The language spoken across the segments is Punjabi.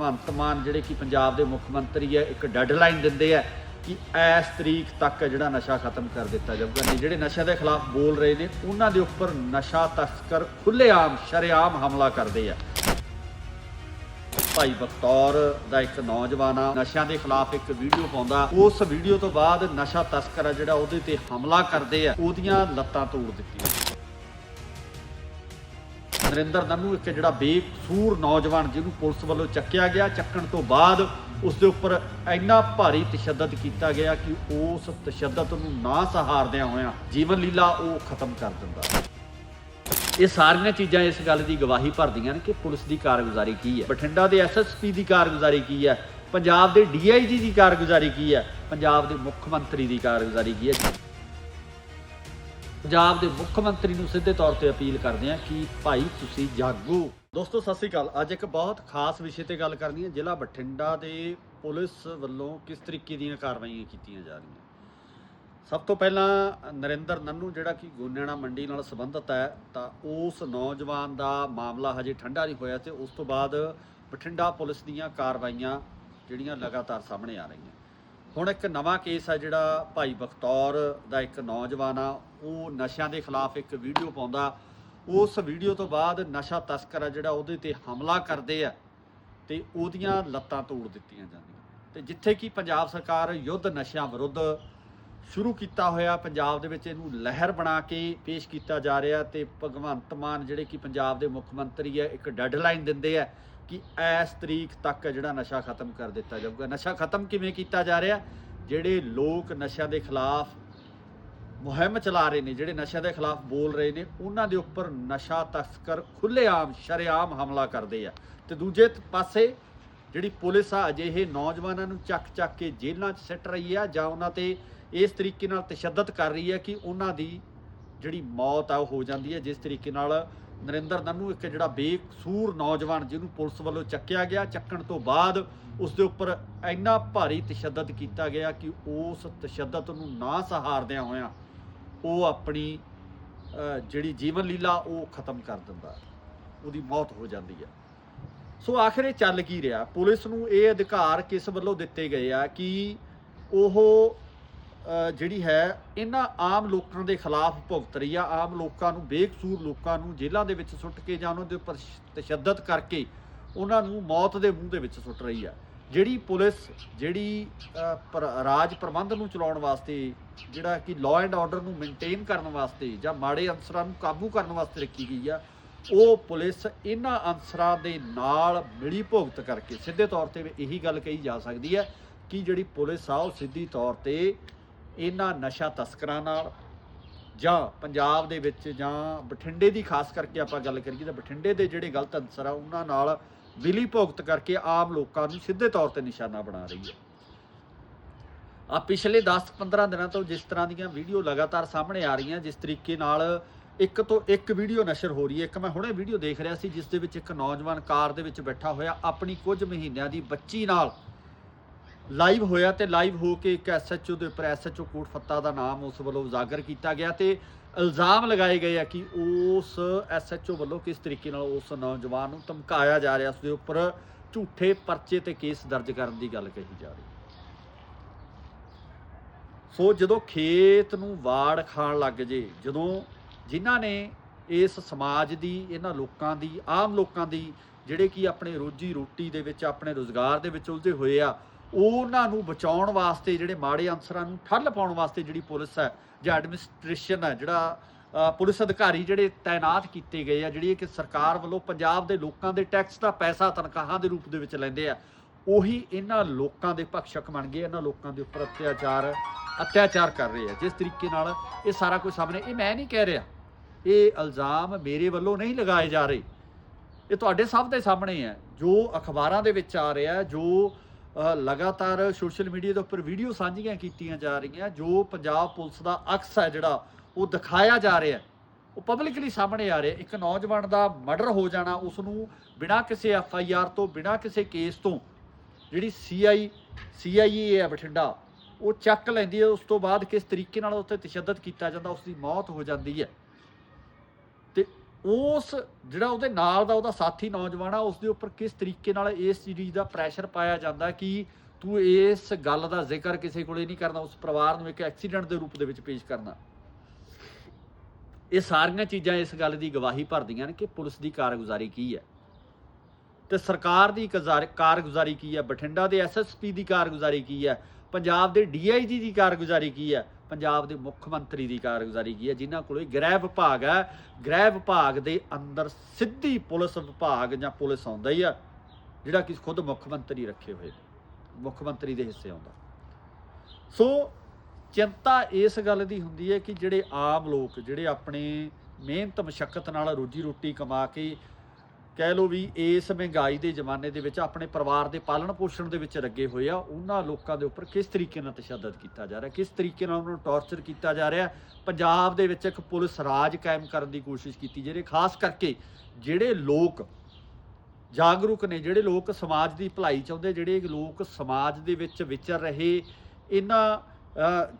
ਭਗਵੰਤ ਮਾਨ ਜਿਹੜੇ ਕਿ ਪੰਜਾਬ ਦੇ ਮੁੱਖ ਮੰਤਰੀ ਹੈ, ਇੱਕ ਡੈਡਲਾਈਨ ਦਿੰਦੇ ਆ ਕਿ ਇਸ ਤਰੀਕ ਤੱਕ ਜਿਹੜਾ ਨਸ਼ਾ ਖਤਮ ਕਰ ਦਿੱਤਾ ਜਾਊਗਾ। ਨਹੀਂ, ਜਿਹੜੇ ਨਸ਼ਾ ਦੇ ਖਿਲਾਫ ਬੋਲ ਰਹੇ ਨੇ, ਉਹਨਾਂ ਦੇ ਉੱਪਰ ਨਸ਼ਾ ਤਸਕਰ ਖੁੱਲੇਆਮ ਸ਼ਰੇਆਮ ਹਮਲਾ ਕਰਦੇ ਆ। ਭਾਈ ਬਖਤੌਰ ਦਾ ਇੱਕ ਨੌਜਵਾਨ ਆ, ਨਸ਼ਿਆਂ ਦੇ ਖਿਲਾਫ ਇੱਕ ਵੀਡੀਓ ਪਾਉਂਦਾ। ਉਸ ਵੀਡੀਓ ਤੋਂ ਬਾਅਦ ਨਸ਼ਾ ਤਸਕਰ ਆ ਜਿਹੜਾ ਉਹਦੇ ਤੇ ਹਮਲਾ ਕਰਦੇ ਆ, ਉਹਦੀਆਂ ਲੱਤਾਂ ਤੋੜ ਦਿੱਤੀਆਂ। ਨਰਿੰਦਰ ਨੰਨੂ, ਇੱਕ ਜਿਹੜਾ ਬੇਕਸੂਰ ਨੌਜਵਾਨ ਜਿਹਨੂੰ ਪੁਲਿਸ ਵੱਲੋਂ ਚੱਕਿਆ ਗਿਆ, ਚੱਕਣ ਤੋਂ ਬਾਅਦ ਉਸ ਦੇ ਉੱਪਰ ਇੰਨਾ ਭਾਰੀ ਤਸ਼ੱਦਦ ਕੀਤਾ ਗਿਆ ਕਿ ਉਸ ਤਸ਼ੱਦਦ ਨੂੰ ਨਾ ਸਹਾਰਦਿਆਂ ਹੋਇਆਂ ਜੀਵਨ ਲੀਲਾ ਉਹ ਖਤਮ ਕਰ ਦਿੰਦਾ। ਇਹ ਸਾਰੀਆਂ ਚੀਜ਼ਾਂ ਇਸ ਗੱਲ ਦੀ ਗਵਾਹੀ ਭਰਦੀਆਂ ਨੇ ਕਿ ਪੁਲਿਸ ਦੀ ਕਾਰਗੁਜ਼ਾਰੀ ਕੀ ਹੈ। ਬਠਿੰਡਾ ਦੇ ਐਸਐਸਪੀ ਦੀ ਕਾਰਗੁਜ਼ਾਰੀ ਕੀ ਹੈ? ਪੰਜਾਬ ਦੇ ਡੀਆਈਜੀ ਦੀ ਕਾਰਗੁਜ਼ਾਰੀ ਕੀ ਹੈ? ਪੰਜਾਬ ਦੇ ਮੁੱਖ ਮੰਤਰੀ ਦੀ ਕਾਰਗੁਜ਼ਾਰੀ ਕੀ ਹੈ? ਪੰਜਾਬ ਦੇ ਮੁੱਖ ਮੰਤਰੀ ਨੂੰ ਸਿੱਧੇ ਤੌਰ ਤੇ ਅਪੀਲ ਕਰਦੇ ਹਾਂ ਕਿ ਭਾਈ ਤੁਸੀਂ ਜਾਗੋ। ਦੋਸਤੋ, ਸਤਿ ਸ੍ਰੀ ਅਕਾਲ। ਅੱਜ ਇੱਕ ਬਹੁਤ ਖਾਸ ਵਿਸ਼ੇ ਤੇ ਗੱਲ ਕਰਨੀ ਹੈ। ਜ਼ਿਲ੍ਹਾ ਬਠਿੰਡਾ ਦੇ ਪੁਲਿਸ ਵੱਲੋਂ ਕਿਸ ਤਰੀਕੇ ਦੀਆਂ ਕਾਰਵਾਈਆਂ ਕੀਤੀਆਂ ਜਾ ਰਹੀਆਂ? ਸਭ ਤੋਂ ਪਹਿਲਾਂ ਨਰਿੰਦਰ ਨੰਨੂ, ਜਿਹੜਾ ਕਿ ਗੋਨਿਆਣਾ ਮੰਡੀ ਨਾਲ ਸੰਬੰਧਿਤ ਹੈ, ਤਾਂ ਉਸ ਨੌਜਵਾਨ ਦਾ ਮਾਮਲਾ ਹਜੇ ਠੰਡਾ ਨਹੀਂ ਹੋਇਆ ਤੇ ਉਸ ਤੋਂ ਬਾਅਦ ਬਠਿੰਡਾ ਪੁਲਿਸ ਦੀਆਂ ਕਾਰਵਾਈਆਂ ਜਿਹੜੀਆਂ ਲਗਾਤਾਰ ਸਾਹਮਣੇ ਆ ਰਹੀਆਂ। ਹੁਣ ਇੱਕ ਨਵਾਂ ਕੇਸ ਆ ਜਿਹੜਾ ਭਾਈ ਬਖਤੌਰ ਦਾ ਇੱਕ ਨੌਜਵਾਨ ਆ, ਉਹ ਨਸ਼ਿਆਂ ਦੇ ਖਿਲਾਫ ਇੱਕ ਵੀਡੀਓ ਪਾਉਂਦਾ। ਉਸ ਵੀਡੀਓ ਤੋਂ ਬਾਅਦ ਨਸ਼ਾ ਤਸਕਰ ਆ ਜਿਹੜਾ ਉਹਦੇ ਤੇ ਹਮਲਾ ਕਰਦੇ ਆ ਤੇ ਉਹਦੀਆਂ ਲੱਤਾਂ ਤੋੜ ਦਿੱਤੀਆਂ ਜਾਂਦੀਆਂ। ਤੇ ਜਿੱਥੇ ਕਿ ਪੰਜਾਬ ਸਰਕਾਰ ਯੁੱਧ ਨਸ਼ਿਆਂ ਵਿਰੁੱਧ ਸ਼ੁਰੂ ਕੀਤਾ ਹੋਇਆ, ਪੰਜਾਬ ਦੇ ਵਿੱਚ ਇਹਨੂੰ ਲਹਿਰ ਬਣਾ ਕੇ ਪੇਸ਼ ਕੀਤਾ ਜਾ ਰਿਹਾ ਤੇ ਭਗਵੰਤ ਮਾਨ ਜਿਹੜੇ ਕਿ ਪੰਜਾਬ ਦੇ ਮੁੱਖ ਮੰਤਰੀ ਹੈ ਇੱਕ ਡੈਡਲਾਈਨ ਦਿੰਦੇ ਆ। ਕਿ ਇਸ ਤਰੀਕ ਤੱਕ ਜਿਹੜਾ ਨਸ਼ਾ ਖਤਮ ਕਰ ਦਿੱਤਾ ਜਾਊਗਾ। ਨਸ਼ਾ ਖਤਮ ਕਿਵੇਂ ਕੀਤਾ ਜਾ ਰਿਹਾ? ਜਿਹੜੇ ਲੋਕ ਨਸ਼ਿਆਂ ਦੇ ਖਿਲਾਫ ਮੁਹਿੰਮ ਚਲਾ ਰਹੇ ਨੇ, ਜਿਹੜੇ ਨਸ਼ਿਆਂ ਦੇ ਖਿਲਾਫ ਬੋਲ ਰਹੇ ਨੇ, ਉਹਨਾਂ ਦੇ ਉੱਪਰ ਨਸ਼ਾ ਤਸਕਰ ਖੁੱਲੇਆਮ ਸ਼ਰੇਆਮ ਹਮਲਾ ਕਰਦੇ ਆ। ਤੇ ਦੂਜੇ ਪਾਸੇ ਜਿਹੜੀ ਪੁਲਿਸ ਆ, ਅਜਿਹੇ ਨੌਜਵਾਨਾਂ ਨੂੰ ਚੱਕ ਚੱਕ ਕੇ ਜੇਲ੍ਹਾਂ 'ਚ ਸਿੱਟ ਰਹੀ ਆ, ਜਾਂ ਉਹਨਾਂ ਤੇ ਇਸ ਤਰੀਕੇ ਨਾਲ ਤਸ਼ੱਦਦ ਕਰ ਰਹੀ ਹੈ ਕਿ ਉਹਨਾਂ ਦੀ ਜਿਹੜੀ ਮੌਤ ਆ, ਉਹ ਹੋ ਜਾਂਦੀ ਹੈ ਜਿਸ ਤਰੀਕੇ ਨਾਲ ਨਰਿੰਦਰ ਨੰਨੂ, ਇੱਕ ਜਿਹੜਾ ਬੇਕਸੂਰ ਨੌਜਵਾਨ ਜਿਹਨੂੰ ਪੁਲਿਸ ਵੱਲੋਂ ਚੱਕਿਆ ਗਿਆ, ਚੱਕਣ ਤੋਂ ਬਾਅਦ ਉਸ ਦੇ ਉੱਪਰ ਇੰਨਾ ਭਾਰੀ ਤਸ਼ੱਦਦ ਕੀਤਾ ਗਿਆ ਕਿ ਉਸ ਤਸ਼ੱਦਦ ਨੂੰ ਨਾ ਸਹਾਰਦਿਆਂ ਹੋਇਆਂ ਉਹ ਆਪਣੀ ਜਿਹੜੀ ਜੀਵਨ ਲੀਲਾ ਉਹ ਖਤਮ ਕਰ ਦਿੰਦਾ। ਉਹਦੀ ਮੌਤ ਹੋ ਜਾਂਦੀ ਹੈ। ਸੋ ਆਖਰ ਇਹ ਚੱਲ ਕੀ ਰਿਹਾ? ਪੁਲਿਸ ਨੂੰ ਇਹ ਅਧਿਕਾਰ ਕਿਸ ਵੱਲੋਂ ਦਿੱਤੇ ਗਏ ਆ ਕਿ ਉਹ ਜਿਹੜੀ ਹੈ ਇਹਨਾਂ ਆਮ ਲੋਕਾਂ ਦੇ ਖਿਲਾਫ ਭੁਗਤ ਰਹੀ ਆ। ਆਮ ਲੋਕਾਂ ਨੂੰ ਬੇਕਸੂਰ ਲੋਕਾਂ ਨੂੰ ਜੇਲ੍ਹਾਂ ਦੇ ਵਿੱਚ ਸੁੱਟ ਕੇ ਜਾਂ ਉਹਨਾਂ ਦੇ ਉੱਪਰ ਤਸ਼ੱਦਦ ਕਰਕੇ ਉਹਨਾਂ ਨੂੰ ਮੌਤ ਦੇ ਮੂੰਹ ਦੇ ਵਿੱਚ ਸੁੱਟ ਰਹੀ ਆ। ਜਿਹੜੀ ਪੁਲਿਸ ਜਿਹੜੀ ਅਹ, ਰਾਜ ਪ੍ਰਬੰਧ ਨੂੰ ਚਲਾਉਣ ਵਾਸਤੇ ਜਿਹੜਾ ਕਿ ਲਾਅ ਐਂਡ ਆਰਡਰ ਨੂੰ ਮੇਨਟੇਨ ਕਰਨ ਵਾਸਤੇ ਜਾਂ ਮਾੜੇ ਅਨਸਰਾਂ ਨੂੰ ਕਾਬੂ ਕਰਨ ਵਾਸਤੇ ਰੱਖੀ ਗਈ ਆ ਉਹ ਪੁਲਿਸ ਇਹਨਾਂ ਅਨਸਰਾਂ ਦੇ ਨਾਲ ਮਿਲੀ ਭੁਗਤ ਕਰਕੇ ਸਿੱਧੇ ਤੌਰ ਤੇ ਇਹੀ ਗੱਲ ਕਹੀ ਜਾ ਸਕਦੀ ਹੈ ਕਿ ਜਿਹੜੀ ਪੁਲਿਸ ਆ ਉਹ ਸਿੱਧੀ ਤੌਰ ਤੇ ਇਹਨਾਂ ਨਸ਼ਾ ਤਸਕਰਾਂ ਨਾਲ ਜਾਂ ਪੰਜਾਬ ਦੇ ਵਿੱਚ ਜਾਂ ਬਠਿੰਡੇ ਦੀ ਖਾਸ ਕਰਕੇ ਆਪਾਂ ਗੱਲ ਕਰੀਏ ਤਾਂ ਬਠਿੰਡੇ ਦੇ ਜਿਹੜੇ ਗਲਤ ਅਨਸਰ ਆ, ਉਹਨਾਂ ਨਾਲ ਮਿਲੀ ਭੁਗਤ ਕਰਕੇ ਆਮ ਲੋਕਾਂ ਨੂੰ ਸਿੱਧੇ ਤੌਰ ਤੇ ਨਿਸ਼ਾਨਾ ਬਣਾ ਰਹੀ ਹੈ। ਆ ਪਿਛਲੇ 10-15 ਦਿਨਾਂ ਤੋਂ ਜਿਸ ਤਰ੍ਹਾਂ ਦੀਆਂ ਵੀਡੀਓ ਲਗਾਤਾਰ ਸਾਹਮਣੇ ਆ ਰਹੀਆਂ, ਜਿਸ ਤਰੀਕੇ ਨਾਲ ਇੱਕ ਤੋਂ ਇੱਕ ਵੀਡੀਓ ਨਸ਼ਰ ਹੋ ਰਹੀ ਹੈ। ਇੱਕ ਮੈਂ ਹੁਣੇ ਵੀਡੀਓ ਦੇਖ ਰਿਹਾ ਸੀ, ਜਿਸ ਦੇ ਵਿੱਚ ਇੱਕ ਨੌਜਵਾਨ ਕਾਰ ਦੇ ਵਿੱਚ ਬੈਠਾ ਹੋਇਆ, ਆਪਣੀ ਕੁਝ ਮਹੀਨਿਆਂ ਦੀ ਬੱਚੀ ਨਾਲ ਲਾਈਵ ਹੋਇਆ ਤੇ ਲਾਈਵ ਹੋ ਕੇ ਇੱਕ ਐਸਐਚਓ ਦੇ ਉੱਪਰ ਐਸਐਚਓ ਕੋਟ ਫੱਤਾ ਦਾ ਨਾਮ ਉਸ ਵੱਲੋਂ ਉਜਾਗਰ ਕੀਤਾ ਗਿਆ ਤੇ ਇਲਜ਼ਾਮ ਲਗਾਏ ਗਏ ਆ ਕਿ ਉਸ ਐਸਐਚਓ ਵੱਲੋਂ ਕਿਸ ਤਰੀਕੇ ਨਾਲ ਉਸ ਨੌਜਵਾਨ ਨੂੰ ਧਮਕਾਇਆ ਜਾ ਰਿਹਾ ਉਸ ਦੇ ਉੱਪਰ ਝੂਠੇ ਪਰਚੇ ਤੇ ਕੇਸ ਦਰਜ ਕਰਨ ਦੀ ਗੱਲ ਕਹੀ ਜਾ ਰਹੀ ਸੋ ਜਦੋਂ ਖੇਤ ਨੂੰ ਵਾੜ ਖਾਣ ਲੱਗ ਜੇ, ਜਦੋਂ ਜਿਨ੍ਹਾਂ ਨੇ ਇਸ ਸਮਾਜ ਦੀ, ਇਹਨਾਂ ਲੋਕਾਂ ਦੀ, ਆਮ ਲੋਕਾਂ ਦੀ, ਜਿਹੜੇ ਕਿ ਆਪਣੇ ਰੋਜੀ ਰੋਟੀ ਦੇ ਵਿੱਚ, ਆਪਣੇ ਰੋਜ਼ਗਾਰ ਦੇ ਵਿੱਚ ਉਲਝੇ ਹੋਏ ਆ ਉਹਨਾਂ ਨੂੰ ਬਚਾਉਣ ਵਾਸਤੇ ਜਿਹੜੇ ਮਾੜੇ ਅਨਸਰਾਂ ਨੂੰ ਠੱਲ ਪਾਉਣ ਵਾਸਤੇ ਜਿਹੜੀ ਪੁਲਿਸ ਹੈ ਜਾਂ ਐਡਮਿਨਿਸਟ੍ਰੇਸ਼ਨ ਹੈ, ਜਿਹੜਾ ਪੁਲਿਸ ਅਧਿਕਾਰੀ ਜਿਹੜੇ ਤਾਇਨਾਤ ਕੀਤੇ ਗਏ ਆ, ਜਿਹੜੀ ਕਿ ਸਰਕਾਰ ਵੱਲੋਂ ਪੰਜਾਬ ਦੇ ਲੋਕਾਂ ਦੇ ਟੈਕਸ ਦਾ ਪੈਸਾ ਤਨਖਾਹਾਂ ਦੇ ਰੂਪ ਦੇ ਵਿੱਚ ਲੈਂਦੇ ਆ, ਉਹੀ ਇਹਨਾਂ ਲੋਕਾਂ ਦੇ ਭਖਸ਼ਕ ਬਣ ਗਏ, ਇਹਨਾਂ ਲੋਕਾਂ ਦੇ ਉੱਪਰ ਅਤਿਆਚਾਰ ਅਤਿਆਚਾਰ ਕਰ ਰਹੇ ਆ। ਜਿਸ ਤਰੀਕੇ ਨਾਲ ਇਹ ਸਾਰਾ ਕੁਝ ਸਾਹਮਣੇ, ਇਹ ਮੈਂ ਨਹੀਂ ਕਹਿ ਰਿਹਾ, ਇਹ ਇਲਜ਼ਾਮ ਮੇਰੇ ਵੱਲੋਂ ਨਹੀਂ ਲਗਾਏ ਜਾ ਰਹੇ। ਇਹ ਤੁਹਾਡੇ ਸਭ ਦੇ ਸਾਹਮਣੇ ਹੈ। ਜੋ ਅਖਬਾਰਾਂ ਦੇ ਵਿੱਚ ਆ ਰਿਹਾ ਜੋ ਲਗਾਤਾਰ ਸੋਸ਼ਲ ਮੀਡੀਆ ਦੇ ਉੱਪਰ ਵੀਡੀਓ ਸਾਂਝੀਆਂ ਕੀਤੀਆਂ ਜਾ ਰਹੀਆਂ, ਜੋ ਪੰਜਾਬ ਪੁਲਿਸ ਦਾ ਅਕਸ ਹੈ ਜਿਹੜਾ ਉਹ ਦਿਖਾਇਆ ਜਾ ਰਿਹਾ ਉਹ ਪਬਲਿਕਲੀ ਸਾਹਮਣੇ ਆ ਰਿਹਾ ਇੱਕ ਨੌਜਵਾਨ ਦਾ ਮਰਡਰ ਹੋ ਜਾਣਾ ਉਸ ਨੂੰ ਬਿਨਾਂ ਕਿਸੇ ਐਫ ਆਈ ਆਰ ਤੋਂ, ਬਿਨਾਂ ਕਿਸੇ ਕੇਸ ਤੋਂ, ਜਿਹੜੀ ਸੀ ਆਈ ਸੀ ਆਈ ਏ ਹੈ ਬਠਿੰਡਾ, ਉਹ ਚੱਕ ਲੈਂਦੀ ਹੈ। ਉਸ ਤੋਂ ਬਾਅਦ ਕਿਸ ਤਰੀਕੇ ਨਾਲ ਉੱਥੇ ਤਸ਼ੱਦਦ ਕੀਤਾ ਜਾਂਦਾ ਉਸ ਦੀ ਮੌਤ ਹੋ ਜਾਂਦੀ ਹੈ। ਉਸ ਜਿਹੜਾ ਉਹਦੇ ਨਾਲ ਦਾ ਉਹਦਾ ਸਾਥੀ ਨੌਜਵਾਨ ਆ, ਉਸ ਦੇ ਉੱਪਰ ਕਿਸ ਤਰੀਕੇ ਨਾਲ ਇਸ ਚੀਜ਼ ਦਾ ਪ੍ਰੈਸ਼ਰ ਪਾਇਆ ਜਾਂਦਾ ਕਿ ਤੂੰ ਇਸ ਗੱਲ ਦਾ ਜ਼ਿਕਰ ਕਿਸੇ ਕੋਲੇ ਨਹੀਂ ਕਰਨਾ, ਉਸ ਪਰਿਵਾਰ ਨੂੰ ਇੱਕ ਐਕਸੀਡੈਂਟ ਦੇ ਰੂਪ ਦੇ ਵਿੱਚ ਪੇਸ਼ ਕਰਨਾ। ਇਹ ਸਾਰੀਆਂ ਚੀਜ਼ਾਂ ਇਸ ਗੱਲ ਦੀ ਗਵਾਹੀ ਭਰਦੀਆਂ ਨੇ ਕਿ ਪੁਲਿਸ ਦੀ ਕਾਰਗੁਜ਼ਾਰੀ ਕੀ ਹੈ। ਤੇ ਸਰਕਾਰ ਦੀ ਕਜ਼ਾਰ- ਕਾਰਗੁਜ਼ਾਰੀ ਕੀ ਹੈ? ਬਠਿੰਡਾ ਦੇ ਐਸਐਸਪੀ ਦੀ ਕਾਰਗੁਜ਼ਾਰੀ ਕੀ ਹੈ? ਪੰਜਾਬ ਦੇ ਡੀਆਈਜੀ ਦੀ ਕਾਰਗੁਜ਼ਾਰੀ ਕੀ ਹੈ? ਪੰਜਾਬ ਦੇ ਮੁੱਖ ਮੰਤਰੀ ਦੀ ਕਾਰਗੁਜ਼ਾਰੀ ਕੀ ਹੈ? ਜਿਨ੍ਹਾਂ ਕੋਲੇ ਗ੍ਰਹਿ ਵਿਭਾਗ ਹੈ, ਗ੍ਰਹਿ ਵਿਭਾਗ ਦੇ ਅੰਦਰ ਸਿੱਧੀ ਪੁਲਿਸ ਵਿਭਾਗ ਜਾਂ ਪੁਲਿਸ ਆਉਂਦਾ ਹੀ ਆ, ਜਿਹੜਾ ਕਿ ਖੁਦ ਮੁੱਖ ਮੰਤਰੀ ਰੱਖੇ ਹੋਏ ਮੁੱਖ ਮੰਤਰੀ ਦੇ ਹਿੱਸੇ ਆਉਂਦਾ। ਸੋ ਚਿੰਤਾ ਇਸ ਗੱਲ ਦੀ ਹੁੰਦੀ ਹੈ ਕਿ ਜਿਹੜੇ ਆਮ ਲੋਕ, ਜਿਹੜੇ ਆਪਣੇ ਮਿਹਨਤ, ਮਸ਼ੱਕਤ ਨਾਲ ਰੋਜੀ ਰੋਟੀ ਕਮਾ ਕੇ ਕਹਿ ਲੋ ਵੀ ਇਸ ਮਹਿੰਗਾਈ ਦੇ ਜ਼ਮਾਨੇ ਦੇ ਵਿੱਚ ਆਪਣੇ ਪਰਿਵਾਰ ਦੇ ਪਾਲਣ ਪੋਸ਼ਣ ਦੇ ਵਿੱਚ ਲੱਗੇ ਹੋਏ ਆ, ਉਹਨਾਂ ਲੋਕਾਂ ਦੇ ਉੱਪਰ ਕਿਸ ਤਰੀਕੇ ਨਾਲ ਤਸ਼ੱਦਦ ਕੀਤਾ ਜਾ ਰਿਹਾ, ਕਿਸ ਤਰੀਕੇ ਨਾਲ ਉਹਨਾਂ ਨੂੰ ਟੌਰਚਰ ਕੀਤਾ ਜਾ ਰਿਹਾ? ਪੰਜਾਬ ਦੇ ਵਿੱਚ ਇੱਕ ਪੁਲਿਸ ਰਾਜ ਕਾਇਮ ਕਰਨ ਦੀ ਕੋਸ਼ਿਸ਼ ਕੀਤੀ ਜਿਹੜੇ ਖਾਸ ਕਰਕੇ ਜਿਹੜੇ ਲੋਕ ਜਾਗਰੂਕ ਨੇ, ਜਿਹੜੇ ਲੋਕ ਸਮਾਜ ਦੀ ਭਲਾਈ ਚਾਹੁੰਦੇ ਜਿਹੜੇ ਲੋਕ ਸਮਾਜ ਦੇ ਵਿੱਚ ਵਿਚਰ ਰਹੇ, ਇਹਨਾਂ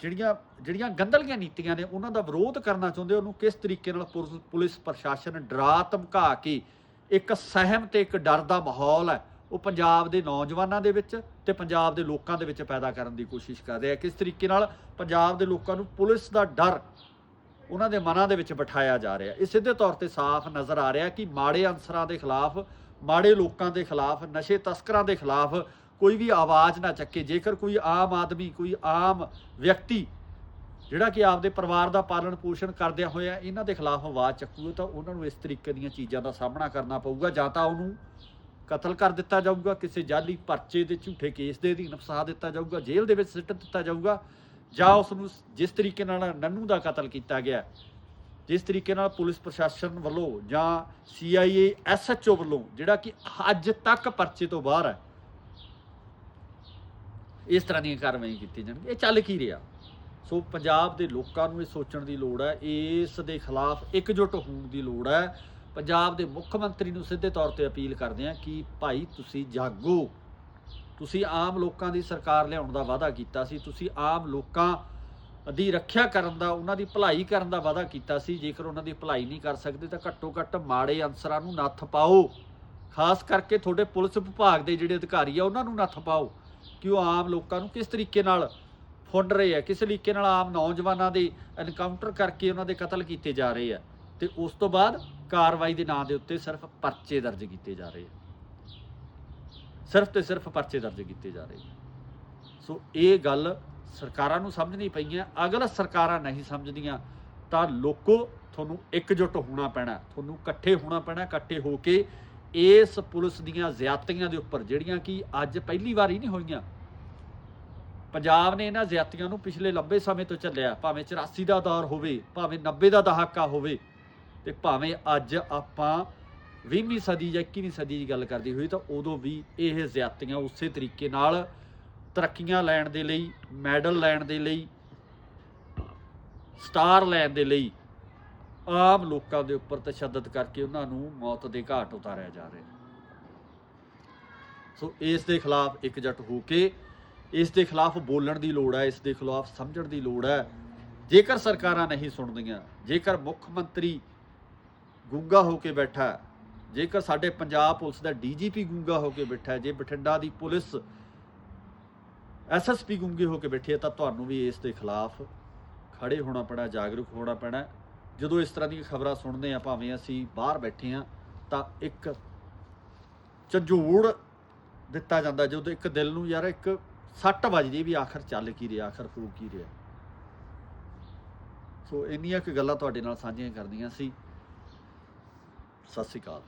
ਜਿਹੜੀਆਂ ਜਿਹੜੀਆਂ ਗੰਦਲੀਆਂ ਨੀਤੀਆਂ ਨੇ, ਉਹਨਾਂ ਦਾ ਵਿਰੋਧ ਕਰਨਾ ਚਾਹੁੰਦੇ ਉਹਨੂੰ ਕਿਸ ਤਰੀਕੇ ਨਾਲ ਪੁਲਿਸ- ਪੁਲਿਸ ਪ੍ਰਸ਼ਾਸਨ ਡਰਾ ਧਮਕਾ ਕੇ ਇੱਕ ਸਹਿਮ ਤੇ ਇੱਕ ਡਰ ਦਾ ਮਾਹੌਲ ਹੈ। ਉਹ ਪੰਜਾਬ ਦੇ ਨੌਜਵਾਨਾਂ ਦੇ ਵਿੱਚ ਤੇ ਪੰਜਾਬ ਦੇ ਲੋਕਾਂ ਦੇ ਵਿੱਚ ਪੈਦਾ ਕਰਨ ਦੀ ਕੋਸ਼ਿਸ਼ ਕਰ ਰਿਹਾ ਕਿਸ ਤਰੀਕੇ ਨਾਲ ਪੰਜਾਬ ਦੇ ਲੋਕਾਂ ਨੂੰ ਪੁਲਿਸ ਦਾ ਡਰ ਉਹਨਾਂ ਦੇ ਮਨਾਂ ਦੇ ਵਿੱਚ ਬਿਠਾਇਆ ਜਾ ਰਿਹਾ ਇਹ ਸਿੱਧੇ ਤੌਰ ਤੇ ਸਾਫ਼ ਨਜ਼ਰ ਆ ਰਿਹਾ ਕਿ ਮਾੜੇ ਅਨਸਰਾਂ ਦੇ ਖਿਲਾਫ, ਮਾੜੇ ਲੋਕਾਂ ਦੇ ਖਿਲਾਫ, ਨਸ਼ੇ ਤਸਕਰਾਂ ਦੇ ਖਿਲਾਫ ਕੋਈ ਵੀ ਆਵਾਜ਼ ਨਾ ਚੱਕੇ। ਜੇਕਰ ਕੋਈ ਆਮ ਆਦਮੀ, ਕੋਈ ਆਮ ਵਿਅਕਤੀ ਜਿਹੜਾ ਕਿ ਆਪਦੇ ਪਰਿਵਾਰ ਦਾ ਪਾਲਣ ਪੋਸ਼ਣ ਕਰਦਿਆਂ ਹੋਇਆ ਇਹਨਾਂ ਦੇ ਖਿਲਾਫ ਆਵਾਜ਼ ਚੱਕੂਗਾ ਤਾਂ ਉਹਨਾਂ ਨੂੰ ਇਸ ਤਰੀਕੇ ਦੀਆਂ ਚੀਜ਼ਾਂ ਦਾ ਸਾਹਮਣਾ ਕਰਨਾ ਪਊਗਾ, ਜਾਂ ਤਾਂ ਉਹਨੂੰ ਕਤਲ ਕਰ ਦਿੱਤਾ ਜਾਊਗਾ, ਕਿਸੇ ਜਾਲੀ ਪਰਚੇ ਦੇ ਝੂਠੇ ਕੇਸ ਦੇ ਅਧੀਨ ਫਸਾ ਦਿੱਤਾ ਜਾਊਗਾ, ਜੇਲ੍ਹ ਦੇ ਵਿੱਚ ਸਿੱਟ ਦਿੱਤਾ ਜਾਊਗਾ, ਜਾਂ ਉਸ ਨੂੰ ਜਿਸ ਤਰੀਕੇ ਨਾਲ ਨੰਨੂ ਦਾ ਕਤਲ ਕੀਤਾ ਗਿਆ, ਜਿਸ ਤਰੀਕੇ ਨਾਲ ਪੁਲਿਸ ਪ੍ਰਸ਼ਾਸਨ ਵੱਲੋਂ ਜਾਂ CIA ਐਸਐਚਓ ਵੱਲੋਂ, ਜਿਹੜਾ ਕਿ ਅੱਜ ਤੱਕ ਪਰਚੇ ਤੋਂ ਬਾਹਰ ਹੈ, ਇਸ ਤਰ੍ਹਾਂ ਦੀਆਂ ਕਾਰਵਾਈਆਂ ਕੀਤੀਆਂ ਜਾਣਗੀਆਂ। ਇਹ ਚੱਲ ਕੀ ਰਿਹਾ? ਸੋ ਪੰਜਾਬ ਦੇ ਲੋਕਾਂ ਨੂੰ ਇਹ ਸੋਚਣ ਦੀ ਲੋੜ ਹੈ, ਇਸ ਦੇ ਖਿਲਾਫ ਇਕਜੁੱਟ ਹੋਣ ਦੀ ਲੋੜ ਹੈ। ਪੰਜਾਬ ਦੇ ਮੁੱਖ ਮੰਤਰੀ ਨੂੰ ਸਿੱਧੇ ਤੌਰ ਤੇ ਅਪੀਲ ਕਰਦੇ ਹਾਂ ਕਿ ਭਾਈ ਤੁਸੀਂ ਜਾਗੋ। ਤੁਸੀਂ ਆਮ ਲੋਕਾਂ ਦੀ ਸਰਕਾਰ ਲਿਆਉਣ ਦਾ ਵਾਅਦਾ ਕੀਤਾ ਸੀ, ਤੁਸੀਂ ਆਮ ਲੋਕਾਂ ਦੀ ਰੱਖਿਆ ਕਰਨ ਦਾ, ਉਹਨਾਂ ਦੀ ਭਲਾਈ ਕਰਨ ਦਾ ਵਾਅਦਾ ਕੀਤਾ ਸੀ। ਜੇਕਰ ਉਹਨਾਂ ਦੀ ਭਲਾਈ ਨਹੀਂ ਕਰ ਸਕਦੇ ਤਾਂ ਘੱਟੋ ਘੱਟ ਮਾੜੇ ਅਨਸਰਾਂ ਨੂੰ ਨੱਥ ਪਾਓ। ਖਾਸ ਕਰਕੇ ਤੁਹਾਡੇ ਪੁਲਿਸ ਵਿਭਾਗ ਦੇ ਜਿਹੜੇ ਅਧਿਕਾਰੀ ਆ, ਉਹਨਾਂ ਨੂੰ ਨੱਥ ਪਾਓ ਕਿ ਉਹ ਆਮ ਲੋਕਾਂ ਨੂੰ ਕਿਸ ਤਰੀਕੇ ਨਾਲ ਫੁੰਡ ਰਹੇ ਆ। ਕਿਸ ਤਰੀਕੇ ਨਾਲ ਆਮ ਨੌਜਵਾਨਾਂ ਦੇ ਐਨਕਾਊਂਟਰ ਕਰਕੇ ਉਹਨਾਂ ਦੇ ਕਤਲ ਕੀਤੇ ਜਾ ਰਹੇ ਆ ਤੇ ਉਸ ਤੋਂ ਬਾਅਦ ਕਾਰਵਾਈ ਦੇ ਨਾਂ ਦੇ ਉੱਤੇ ਸਿਰਫ ਪਰਚੇ ਦਰਜ ਕੀਤੇ ਜਾ ਰਹੇ ਆ। ਸਿਰਫ ਤੇ ਸਿਰਫ ਪਰਚੇ ਦਰਜ ਕੀਤੇ ਜਾ ਰਹੇ ਆ। ਸੋ ਇਹ ਗੱਲ ਸਰਕਾਰਾਂ ਨੂੰ ਸਮਝਣੀ ਪਈਆਂ। ਅਗਰ ਸਰਕਾਰਾਂ ਨਹੀਂ ਸਮਝਦੀਆਂ, ਤਾਂ ਲੋਕੋ ਤੁਹਾਨੂੰ ਇਕਜੁੱਟ ਹੋਣਾ ਪੈਣਾ, ਤੁਹਾਨੂੰ ਇਕੱਠੇ ਹੋਣਾ ਪੈਣਾ, ਇਕੱਠੇ ਹੋ ਕੇ ਇਸ ਪੁਲਿਸ ਦੀਆਂ ਜ਼ਿਆਦਤੀਆਂ ਦੇ ਉੱਪਰ, ਜਿਹੜੀਆਂ ਕਿ ਅੱਜ ਪਹਿਲੀ ਵਾਰ ਹੀ ਨਹੀਂ ਹੋਈਆਂ ਪੰਜਾਬ ਨੇ ਇਹਨਾਂ ਜ਼ਿਆਤੀਆਂ ਨੂੰ ਪਿਛਲੇ ਲੰਬੇ ਸਮੇਂ ਤੋਂ ਚੱਲਿਆ, ਭਾਵੇਂ 84 ਦਾ ਦੌਰ ਹੋਵੇ, ਭਾਵੇਂ 90 ਦਾ ਦਹਾਕਾ ਹੋਵੇ, ਤੇ ਭਾਵੇਂ ਅੱਜ ਆਪਾਂ 20ਵੀਂ ਸਦੀ ਜਾਂ 21ਵੀਂ ਸਦੀ ਦੀ ਗੱਲ ਕਰਦੀ ਹੋਈ ਤਾਂ ਉਦੋਂ ਵੀ ਇਹ ਜ਼ਿਆਤੀਆਂ ਉਸੇ ਤਰੀਕੇ ਨਾਲ ਤਰੱਕੀਆਂ ਲੈਣ ਦੇ ਲਈ, ਮੈਡਲ ਲੈਣ ਦੇ ਲਈ, ਸਟਾਰ ਲੈਣ ਦੇ ਲਈ ਆਮ ਲੋਕਾਂ ਦੇ ਉੱਪਰ ਤਸ਼ੱਦਦ ਕਰਕੇ ਉਹਨਾਂ ਨੂੰ ਮੌਤ ਦੇ ਘਾਟ ਉਤਾਰਿਆ ਜਾ ਰਿਹਾ। ਸੋ ਇਸ ਦੇ ਖਿਲਾਫ ਇਕਜੁੱਟ ਹੋ ਕੇ ਇਸ ਦੇ ਖਿਲਾਫ ਬੋਲਣ ਦੀ ਲੋੜ ਹੈ, ਇਸ ਦੇ ਖਿਲਾਫ ਸਮਝਣ ਦੀ ਲੋੜ ਹੈ। ਜੇਕਰ ਸਰਕਾਰਾਂ ਨਹੀਂ ਸੁਣਦੀਆਂ, ਜੇਕਰ ਮੁੱਖ ਮੰਤਰੀ ਗੂੰਗਾ ਹੋ ਕੇ ਬੈਠਾ ਜੇਕਰ ਸਾਡੇ ਪੰਜਾਬ ਪੁਲਿਸ ਦਾ ਡੀਜੀਪੀ ਗੂੰਗਾ ਹੋ ਕੇ ਬੈਠਾ ਜੇ ਬਠਿੰਡਾ ਦੀ ਪੁਲਿਸ ਐਸਐਸਪੀ ਗੂੰਗੇ ਹੋ ਕੇ ਬੈਠੀ ਹੈ, ਤਾਂ ਤੁਹਾਨੂੰ ਵੀ ਇਸ ਦੇ ਖਿਲਾਫ ਖੜੇ ਹੋਣਾ ਪੈਣਾ, ਜਾਗਰੂਕ ਹੋਣਾ ਪੈਣਾ ਜਦੋਂ ਇਸ ਤਰ੍ਹਾਂ ਦੀਆਂ ਖਬਰਾਂ ਸੁਣਦੇ ਆ ਭਾਵੇਂ ਅਸੀਂ ਬਾਹਰ ਬੈਠੇ ਆ ਤਾਂ ਇੱਕ ਝੰਜੂੜ ਦਿੱਤਾ ਜਾਂਦਾ, ਜਦੋਂ ਇੱਕ ਦਿਲ ਨੂੰ ਯਾਰ ਇੱਕ ਸੱਟ ਵੱਜਦੀ ਵੀ ਆਖਰ ਚੱਲ ਕੀ ਰਿਹਾ, ਆਖਰ ਹੋ ਕੀ ਰਿਹਾ। ਸੋ ਇੰਨੀਆਂ ਕੁ ਗੱਲਾਂ ਤੁਹਾਡੇ ਨਾਲ ਸਾਂਝੀਆਂ ਕਰਨੀਆਂ ਸੀ। ਸਤਿ ਸ਼੍ਰੀ ਅਕਾਲ।